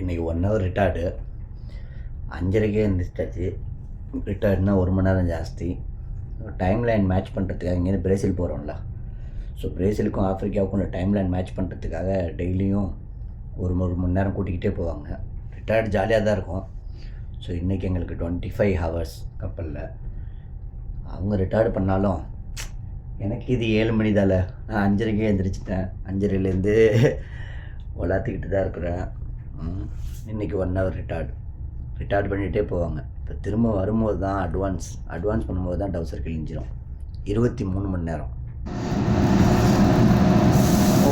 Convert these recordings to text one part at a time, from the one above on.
இன்றைக்கி one hour retard அஞ்சரைக்கே எழுந்திரிச்சாச்சு ரிட்டார்ட்னா ஒரு மணி நேரம் ஜாஸ்தி. டைம் லைன் மேட்ச் பண்ணுறதுக்காக இங்கேருந்து பிரேசில் போகிறோம்ல ஸோ பிரேசிலுக்கும் ஆஃப்ரிக்காவுக்கும் டைம் லைன் மேட்ச் பண்ணுறதுக்காக டெய்லியும் ஒரு ஒரு மணி நேரம் கூட்டிக்கிட்டே போவாங்க. ரிட்டாயர்டு ஜாலியாக தான் இருக்கும். ஸோ இன்றைக்கி எங்களுக்கு டுவெண்ட்டி ஃபைவ் ஹவர்ஸ் கப்பலில் அவங்க ரிட்டார்டு பண்ணாலும் எனக்கு இது ஏழு மணி தால. நான் அஞ்சரைக்கே எழுந்திரிச்சிட்டேன் அஞ்சரைலேருந்து வளர்த்துக்கிட்டு தான் இருக்கிறேன். ம். இன்னைக்கு ஒன் ஹவர் ரிட்டார்டு ரிட்டார்ட் பண்ணிகிட்டே போவாங்க. இப்போ திரும்ப வரும்போது தான் அட்வான்ஸ் அட்வான்ஸ் பண்ணும்போது தான் டவுசர் கிழிஞ்சிரும் இருபத்தி மூணு மணி நேரம்.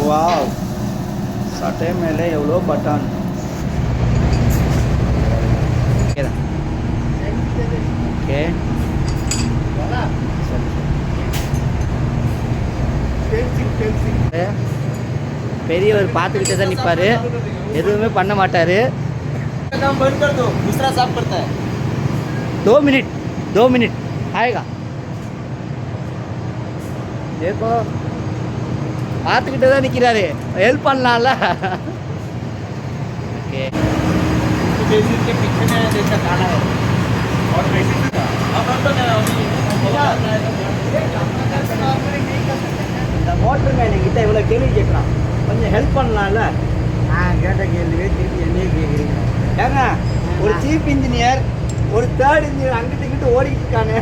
வாவ் சட்டை மேலே எவ்வளோ பட்டான்? ஓகே பெரியவர் பார்த்துக்கிட்டே தான் நிற்பார் எதுவுமே பண்ண மாட்டார் काम बंद कर दो दूसरा साफ करता है दो मिनट दो मिनट आएगा देखो பார்த்துக்கிட்டே தான் நிற்கிறாரு ஹெல்ப் பண்ணலாம்ல ஓகே बेसिन के पीछे में जैसा खाना है और बेसिन का अब हम இந்த மோட்டர் மேன் கிட்ட இவ்வளோ கேள்வி கேட்குறான் கொஞ்சம் ஹெல்ப் பண்ணலாம்ல நான் கேட்ட கேள்வியே திருப்பி என்னையே கேட்குறீங்க ஏங்க ஒரு சீஃப் இன்ஜினியர் ஒரு தேர்ட் இன்ஜினியர் அங்கிட்டு இங்கிட்டு ஓடிக்கிட்டு இருக்கானு.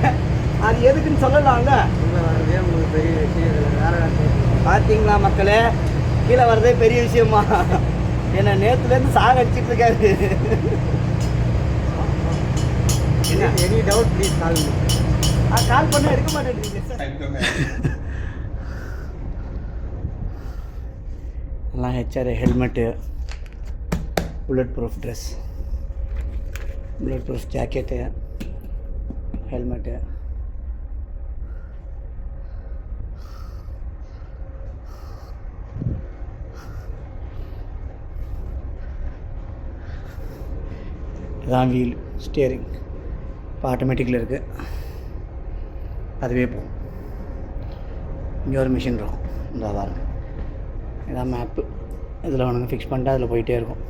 அது எதுக்குன்னு சொல்லலாம்ல? உள்ள வரதே உங்களுக்கு பெரிய விஷயம் வேற பார்த்தீங்களா மக்களே? கீழே வர்றதே பெரிய விஷயமா? என்னை நேற்றுலேருந்து சாக அடிச்சிட்டு இருக்காரு என்ன any doubt please call call பண்ண எடுக்க மாட்டேன் எல்லாம் HR helmet bullet proof dress bullet proof jacket helmet இதான் வீல் ஸ்டியரிங் இப்போ ஆட்டோமேட்டிக்கில் இருக்குது அதுவே போகும் இங்கே ஒரு மிஷின் இருக்கும் இந்த பாருங்க இதான் மேப்பு இதில் உனக்கு ஃபிக்ஸ் பண்ணிட்டு அதில் போயிட்டே இருக்கும்.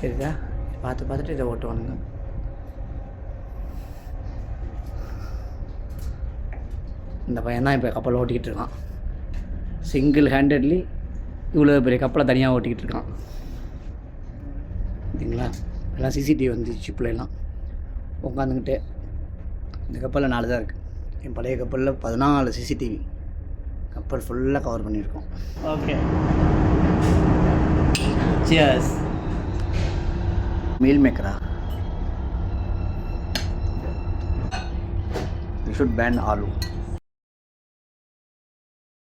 சரிதா பார்த்து பார்த்துட்டு இதை ஓட்டுவானுங்க. இந்த பையன் தான் இப்போ கப்பலை ஓட்டிக்கிட்டு இருக்கான். சிங்கிள் ஹேண்டட்லி இவ்வளோ பெரிய கப்பலை தனியாக ஓட்டிக்கிட்டு இருக்கான். சரிங்களா? எல்லாம் சிசிடிவி வந்துச்சு ஷிப்பில் எல்லாம் உட்காந்துக்கிட்டே. இந்த கப்பலில் நாலு தான் இருக்குது என் பழைய கப்பலில் பதினாலு சிசிடிவி கப்பல் ஃபுல்லாக கவர் பண்ணியிருக்கோம். ஓகே. சியர்ஸ் மீல் மேக்கரா யூ ஷுட் பேன் ஆலு